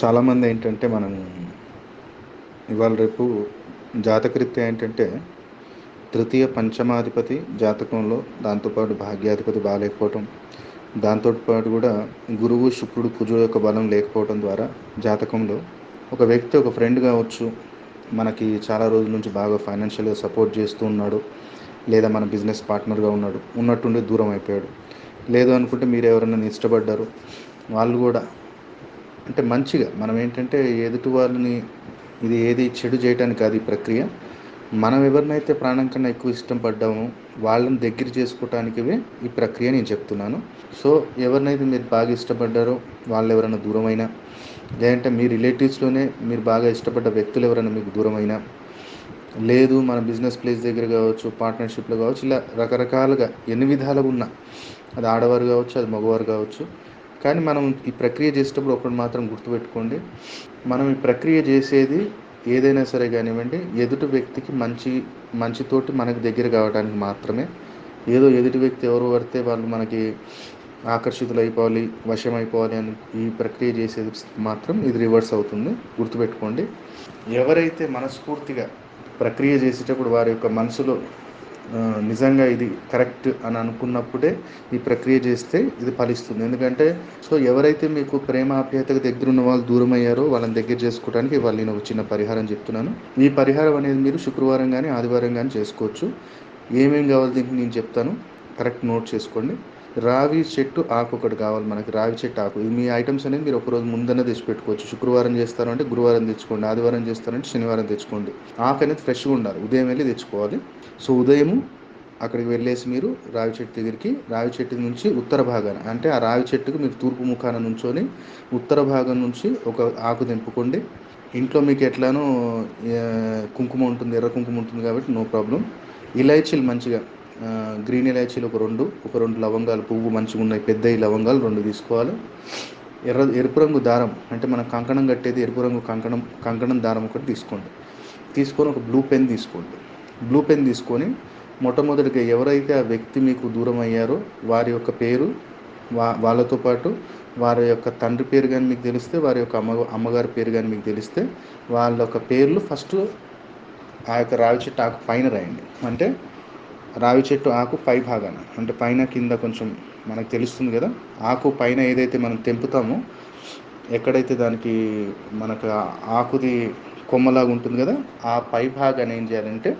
చాలామంది ఏంటంటే మనం ఇవాళ రేపు జాతకరీత్యా ఏంటంటే తృతీయ పంచమాధిపతి జాతకంలో దాంతోపాటు భాగ్యాధిపతి బాగాలేకపోవటం దాంతోపాటు కూడా గురువు శుక్రుడు కుజుడు యొక్క బలం లేకపోవడం ద్వారా జాతకంలో ఒక వ్యక్తి ఒక ఫ్రెండ్ కావచ్చు మనకి చాలా రోజుల నుంచి బాగా ఫైనాన్షియల్గా సపోర్ట్ చేస్తూ ఉన్నాడు లేదా మన బిజినెస్ పార్ట్నర్గా ఉన్నాడు ఉన్నట్టుండి దూరం అయిపోయాడు. లేదు అనుకుంటే మీరు ఎవరైనా ఇష్టపడ్డారు వాళ్ళు కూడా అంటే మంచిగా మనం ఏంటంటే ఎదుటి వాళ్ళని ఇది ఏది చెడు చేయడానికి కాదు ఈ ప్రక్రియ. మనం ఎవరినైతే ప్రాణం కన్నా ఎక్కువ ఇష్టం పడ్డామో వాళ్ళని దగ్గర చేసుకోవటానికి ఈ ప్రక్రియ నేను చెప్తున్నాను. సో ఎవరినైతే మీరు బాగా ఇష్టపడ్డారో వాళ్ళు ఎవరైనా దూరమైనా లేదంటే మీ రిలేటివ్స్లోనే మీరు బాగా ఇష్టపడ్డ వ్యక్తులు ఎవరైనా మీకు దూరమైనా లేదు మన బిజినెస్ ప్లేస్ దగ్గర కావచ్చు పార్ట్నర్షిప్లో కావచ్చు ఇలా రకరకాలుగా ఎన్ని విధాలుగా ఉన్నా అది ఆడవారు కావచ్చు అది మగవారు కావచ్చు కానీ మనం ఈ ప్రక్రియ చేసేటప్పుడు ఒకటి మాత్రం గుర్తుపెట్టుకోండి. మనం ఈ ప్రక్రియ చేసేది ఏదైనా సరే కానివ్వండి ఎదుటి వ్యక్తికి మంచి మంచితోటి మనకు దగ్గర కావడానికి మాత్రమే. ఏదో ఎదుటి వ్యక్తి ఎవరు పడితే వాళ్ళు మనకి ఆకర్షితులు అయిపోవాలి వశం అయిపోవాలి అని ఈ ప్రక్రియ చేసేది మాత్రం ఇది రివర్స్ అవుతుంది. గుర్తుపెట్టుకోండి. ఎవరైతే మనస్ఫూర్తిగా ప్రక్రియ చేసేటప్పుడు వారి యొక్క మనసులో నిజంగా ఇది కరెక్ట్ అని అనుకున్నప్పుడే ఈ ప్రక్రియ చేస్తే ఇది ఫలిస్తుంది. ఎందుకంటే సో ఎవరైతే మీకు ప్రేమ ఆప్యాయతకు దగ్గర ఉన్న వాళ్ళు దూరం అయ్యారో వాళ్ళని దగ్గర చేసుకోవడానికి వాళ్ళు నేను ఒక చిన్న పరిహారం చెప్తున్నాను. ఈ పరిహారం అనేది మీరు శుక్రవారం కానీ ఆదివారం కానీ చేసుకోవచ్చు. ఏమేమి కావాలి దీనికి నేను చెప్తాను. కరెక్ట్ నోట్ చేసుకోండి. రావి చెట్టు ఆకు ఒకటి కావాలి మనకి రావి చెట్టు ఆకు. ఇది మీ ఐటమ్స్ అనేది మీరు ఒకరోజు ముందనే తెచ్చి పెట్టుకోవచ్చు శుక్రవారం చేస్తారంటే గురువారం తెచ్చుకోండి ఆదివారం చేస్తారంటే శనివారం తెచ్చుకోండి. ఆకు అనేది ఫ్రెష్గా ఉండాలి ఉదయం వెళ్ళి తెచ్చుకోవాలి. సో ఉదయం అక్కడికి వెళ్ళేసి మీరు రావి చెట్టు దగ్గరికి రావి చెట్టు నుంచి ఉత్తర భాగాన అంటే ఆ రావి చెట్టుకు మీరు తూర్పు ముఖాన నుంచొని ఉత్తర భాగం నుంచి ఒక ఆకు తెంపుకోండి. ఇంట్లో మీకు ఎట్లానో కుంకుమ ఉంటుంది ఎర్ర కుంకుమ ఉంటుంది కాబట్టి నో ప్రాబ్లం. ఇలైచీలు మంచిగా గ్రీన్ ఇలాచీలు ఒక రెండు ఒక రెండు లవంగాలు పువ్వు మంచిగా ఉన్నాయి పెద్ద లవంగాలు రెండు తీసుకోవాలి. ఎర్ర ఎరుపు రంగు దారం అంటే మనం కంకణం కట్టేది ఎరుపు రంగు కంకణం కంకణం దారం ఒకటి తీసుకోండి. తీసుకొని ఒక బ్లూ పెన్ తీసుకోండి. బ్లూ పెన్ తీసుకొని మొట్టమొదటిగా ఎవరైతే ఆ వ్యక్తి మీకు దూరం అయ్యారో వారి యొక్క పేరు వా వాళ్ళతో పాటు వారి యొక్క తండ్రి పేరు కానీ మీకు తెలిస్తే వారి యొక్క అమ్మ అమ్మగారి పేరు కానీ మీకు తెలిస్తే వాళ్ళ యొక్క పేర్లు ఫస్ట్ ఆ యొక్క రావి చెట్టు ఆకు పైన రాయండి. అంటే రావి చెట్టు ఆకు పై భాగాన. అంటే పైన కింద కొంచెం మనకు తెలుస్తుంది కదా ఆకు పైన ఏదైతే మనం తెంపుతామో ఎక్కడైతే దానికి మనకు ఆకుది కొమ్మలాగా ఉంటుంది కదా ఆ పై భాగాన్ని ఏం చేయాలంటే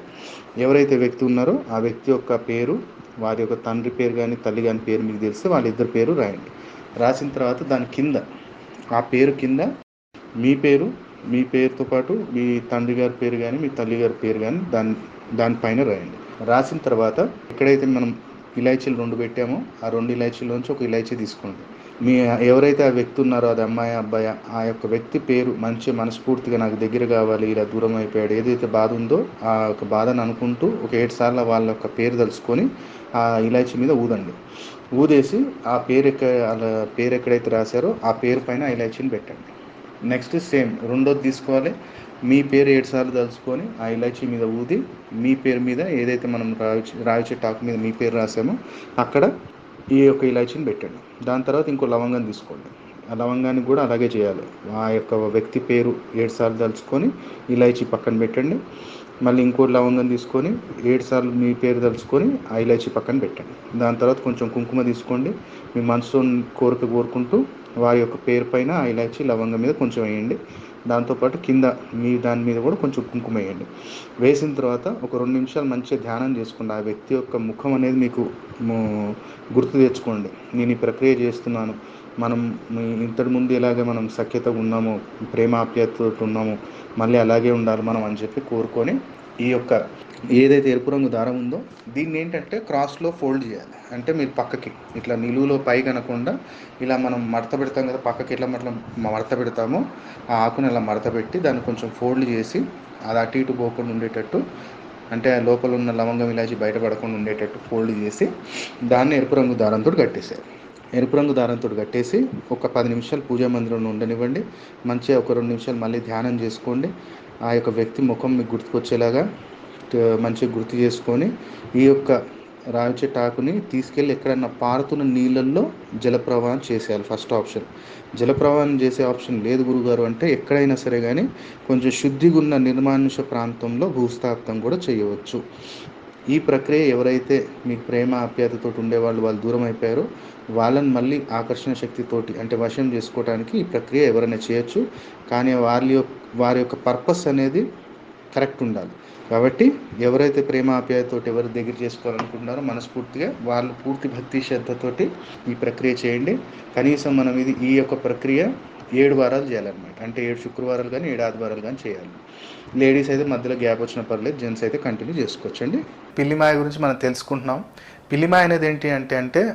ఎవరైతే వ్యక్తి ఉన్నారో ఆ వ్యక్తి యొక్క పేరు వారి యొక్క తండ్రి పేరు కానీ తల్లి కానీ పేరు మీకు తెలిస్తే వాళ్ళిద్దరి పేరు రాయండి. రాసిన తర్వాత దాని కింద ఆ పేరు కింద మీ పేరు మీ పేరుతో పాటు మీ తండ్రి గారి పేరు కానీ మీ తల్లి గారి పేరు కానీ దాని దానిపైన రాయండి. రాసిన తర్వాత ఎక్కడైతే మనం ఇలాచీలు రెండు పెట్టామో ఆ రెండు ఇలాచీలోంచి ఒక ఇలాచీ తీసుకోండి. మీ ఎవరైతే ఆ వ్యక్తి ఉన్నారో అది అమ్మాయి అబ్బాయి ఆ యొక్క వ్యక్తి పేరు మంచి మనస్ఫూర్తిగా నాకు దగ్గర కావాలి ఇలా దూరం అయిపోయాడు ఏదైతే బాధ ఉందో ఆ యొక్క బాధను అనుకుంటూ ఒక ఏడు సార్లు వాళ్ళ యొక్క పేరు తలుచుకొని ఆ ఇలాచీ మీద ఊదండి. ఊదేసి ఆ పేరు ఎక్క వాళ్ళ పేరు ఎక్కడైతే రాశారో ఆ పేరు పైన ఆ ఇలాచీని పెట్టండి. నెక్స్ట్ సేమ్ రెండోది తీసుకోవాలి. మీ పేరు ఏడు సార్లు తలుచుకొని ఆ ఇలాచీ మీద ఊది మీ పేరు మీద ఏదైతే మనం రావి రావి చెట్టు ఆకు మీద మీ పేరు రాసామో అక్కడ ఈ యొక్క ఇలాచీని పెట్టండి. దాని తర్వాత ఇంకో లవంగం తీసుకోండి. ఆ లవంగాన్ని కూడా అలాగే చేయాలి. ఆ యొక్క వ్యక్తి పేరు ఏడు సార్లు తలుచుకొని ఇలాచీ పక్కన పెట్టండి. మళ్ళీ ఇంకో లవంగం తీసుకొని ఏడు సార్లు మీ పేరు తలుచుకొని ఆ ఇలాచీ పక్కన పెట్టండి. దాని తర్వాత కొంచెం కుంకుమ తీసుకోండి. మీ మనసులో కోరిక కోరుకుంటూ వారి యొక్క పేరు పైన ఆ ఇలాచీ లవంగం మీద కొంచెం వేయండి. దాంతోపాటు కింద మీ దాని మీద కూడా కొంచెం కుంకుమ వేయండి. వేసిన తర్వాత ఒక రెండు నిమిషాలు మంచిగా ధ్యానం చేసుకోండి. ఆ వ్యక్తి యొక్క ముఖం అనేది మీకు గుర్తు తెచ్చుకోండి. నేను ఈ ప్రక్రియ చేస్తున్నాను. మనం ఇంతటి ముందు ఎలాగే మనం సఖ్యత ఉన్నామో ప్రేమ ఆప్యాయతతో ఉన్నామో మళ్ళీ అలాగే ఉండాలి మనం అని చెప్పి కోరుకొని ఈ యొక్క ఏదైతే ఎరుపు రంగు దారం ఉందో దీన్ని ఏంటంటే క్రాస్లో ఫోల్డ్ చేయాలి. అంటే మీరు పక్కకి ఇట్లా నిలువులో పై కనకుండా ఇలా మనం మడత పెడతాం కదా పక్కకి ఇట్లా మట్ల మడత పెడతామో ఆ ఆకుని ఇలా మడత పెట్టి దాన్ని కొంచెం ఫోల్డ్ చేసి అది అటు ఇటు పోకుండా ఉండేటట్టు అంటే లోపల ఉన్న లవంగం ఇలాచి బయటపడకుండా ఉండేటట్టు ఫోల్డ్ చేసి దాన్ని ఎరుపు రంగు దారంతో కట్టేసారు ఎరుపు రంగు దారంతో కట్టేసి ఒక పది నిమిషాలు పూజా మందిరంలో ఉండనివ్వండి. మంచిగా ఒక రెండు నిమిషాలు మళ్ళీ ధ్యానం చేసుకోండి. ఆ యొక్క వ్యక్తి ముఖం మీకు గుర్తుకొచ్చేలాగా మంచిగా గుర్తు చేసుకొని ఈ యొక్క రావి చెట్టు ఆకుని తీసుకెళ్ళి ఎక్కడన్నా పారుతున్న నీళ్ళల్లో జలప్రవాహం చేసేయాలి. First option. జలప్రవాహం చేసే ఆప్షన్ లేదు గురుగారు అంటే ఎక్కడైనా సరే కానీ కొంచెం శుద్ధిగా ఉన్న నిర్మానుష ప్రాంతంలో భూస్థాపితం కూడా చేయవచ్చు. ఈ ప్రక్రియ ఎవరైతే మీకు ప్రేమ ఆప్యాయతతో ఉండేవాళ్ళు వాళ్ళు దూరం అయిపోయారో వాళ్ళని మళ్ళీ ఆకర్షణ శక్తితోటి అంటే వశం చేసుకోవడానికి ఈ ప్రక్రియ ఎవరైనా చేయొచ్చు. కానీ వాళ్ళ యొక్క వారి యొక్క పర్పస్ అనేది కరెక్ట్ ఉండాలి. కాబట్టి ఎవరైతే ప్రేమ ఆప్యాయతతో ఎవరి దగ్గర చేసుకోవాలనుకుంటున్నారో మనస్ఫూర్తిగా వాళ్ళు పూర్తి భక్తి శ్రద్ధతోటి ఈ ప్రక్రియ చేయండి. కనీసం మనం ఇది ఈ యొక్క ప్రక్రియ ఏడు వారాలు చేయాలన్నమాట. అంటే ఏడు శుక్రవారాలు కానీ ఏడు ఆదివారాలు కానీ చేయాలి. లేడీస్ అయితే మధ్యలో గ్యాప్ వచ్చిన పర్లేదు జెంట్స్ అయితే కంటిన్యూ చేసుకోవచ్చండి. పిల్లిమాయ గురించి మనం తెలుసుకుంటున్నాం. పిల్లిమాయ అనేది ఏంటి అంటే అంటే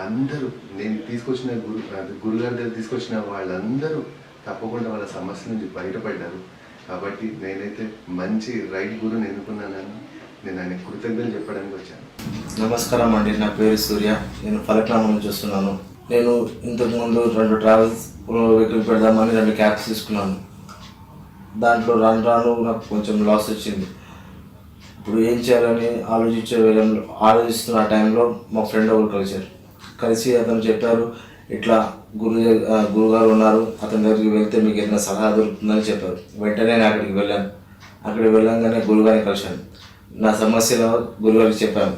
అందరూ నేను తీసుకొచ్చిన గురు గురుగారి దగ్గర తీసుకొచ్చిన వాళ్ళందరూ తప్పకుండా వాళ్ళ సమస్య నుంచి బయటపడ్డారు. కాబట్టి నేనైతే మంచి రైట్ గురుని ఎన్నుకున్నానని నేను ఆయన కృతజ్ఞతలు చెప్పడానికి వచ్చాను. నమస్కారం అండి నా పేరు సూర్య. నేను ఫలక్రామం నుంచి వస్తున్నాను. నేను ఇంతకుముందు రెండు ట్రావెల్స్ వెహికల్ పెడదామని రెండు క్యాబ్స్ తీసుకున్నాను. దాంట్లో రాను రాను నాకు కొంచెం లాస్ వచ్చింది. ఇప్పుడు ఏం చేయాలని ఆలోచించే ఆలోచిస్తున్న ఆ టైంలో మా ఫ్రెండ్ ఒకరు కలిశారు. కలిసి అతను చెప్పారు. ఇట్లా గురు గురుగారు ఉన్నారు. అతని దగ్గరికి వెళ్తే మీకు ఏదైనా సలహా దొరుకుతుందని చెప్పారు. వెంటనే నేను అక్కడికి వెళ్ళాను. అక్కడికి వెళ్ళంగానే గురుగారిని కలిశాను. నా సమస్యలో గురుగారికి చెప్పాను.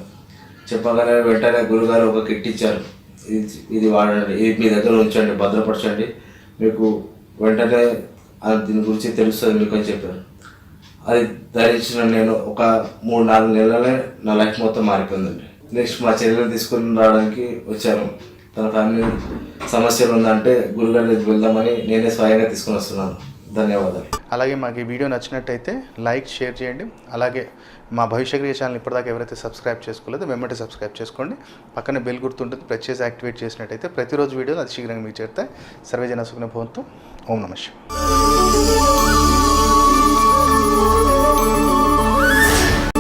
చెప్పగానే వెంటనే గురుగారు ఒక కిట్ ఇచ్చారు. ఇది ఇది వాడండి. ఇది మీ దగ్గర ఉంచండి భద్రపరచండి. మీకు వెంటనే దీని గురించి తెలుస్తుంది మీకు అని చెప్పారు. అది ధరించిన నేను ఒక మూడు నాలుగు నెలలే నా లైఫ్ మొత్తం మారిపోయిందండి. నెక్స్ట్ మా చెల్లెలు తీసుకుని రావడానికి వచ్చాను. తన ఫ్యామిలీ సమస్యలు ఉందంటే గురుగారి వెళ్దామని నేనే స్వయంగా తీసుకుని వస్తున్నాను. ధన్యవాదాలు. అలాగే మాకు ఈ వీడియో నచ్చినట్టయితే లైక్ షేర్ చేయండి. అలాగే మా భవిష్యక్రియ ఛానల్ ఇప్పటిదాకా ఎవరైతే సబ్స్క్రైబ్ చేసుకోలేదో వెంబడి సబ్స్క్రైబ్ చేసుకోండి. పక్కన బెల్ గుర్తుంటుంది ప్రెస్ చేసి యాక్టివేట్ చేసినట్టయితే ప్రతిరోజు వీడియోలు అది శీఘ్రంగా మీకు చేరుతాయి. సర్వేజన సుఖన భవంతు. ఓం నమ